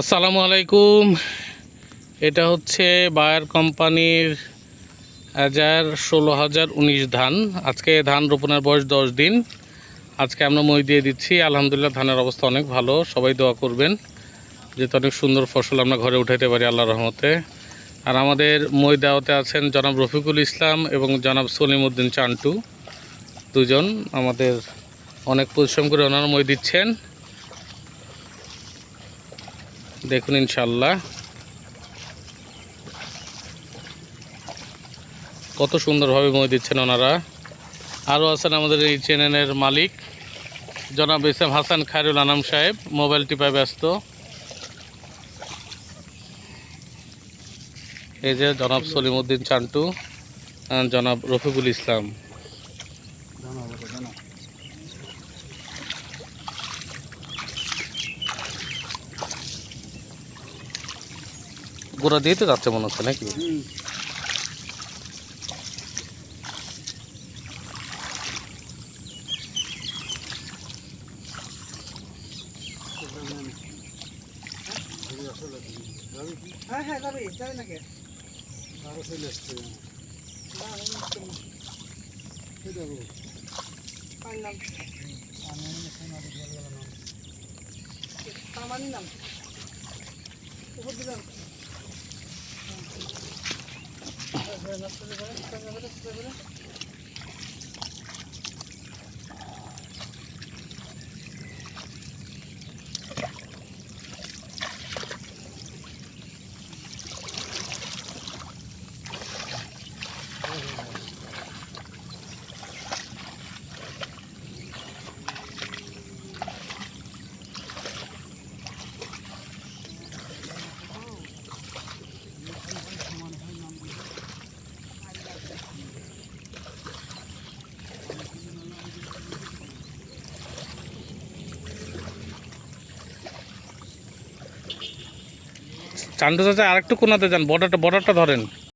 আসসালামু আলাইকুম। এটা হচ্ছে বায়ার কোম্পানির হাজার ষোলো হাজার উনিশ ধান। আজকে ধান রোপণের বয়স দশ দিন। আজকে আমরা মই দিয়ে দিচ্ছি। আলহামদুলিল্লাহ ধানের অবস্থা অনেক ভালো। সবাই দোয়া করবেন। যেহেতু অনেক সুন্দর ফসল আমরা ঘরে উঠাইতে পারি আল্লাহ রহমতে। আর আমাদের মই দেওয়াতে আছেন জনাব রফিকুল ইসলাম এবং জনাব সলিম উদ্দিন চান্টু। দুজন আমাদের অনেক পরিশ্রম করে ওনারা মই দিচ্ছেন। দেখুন ইনশাল্লাহ কত সুন্দরভাবে মই দিচ্ছেন ওনারা। আরও আছেন আমাদের এই চ্যানেলের মালিক, জনাব ইসলাম হাসান খায়রুল আনাম সাহেব, মোবাইল টিপায় ব্যস্ত। এই যে জনাব সলিমউদ্দিন চান্টু জনাব রফিকুল ইসলাম। গোড়া দিয়ে তো যাচ্ছে মনে হচ্ছে নাকি? হ্যাঁ হ্যাঁ যাবে যাবে নাকি পানি নাম পানি নাম উপর দিলাম। করে চান্টু চাচা আরেকটু কোনাতে যান বর্ডারটা বর্ডারটা ধরেন।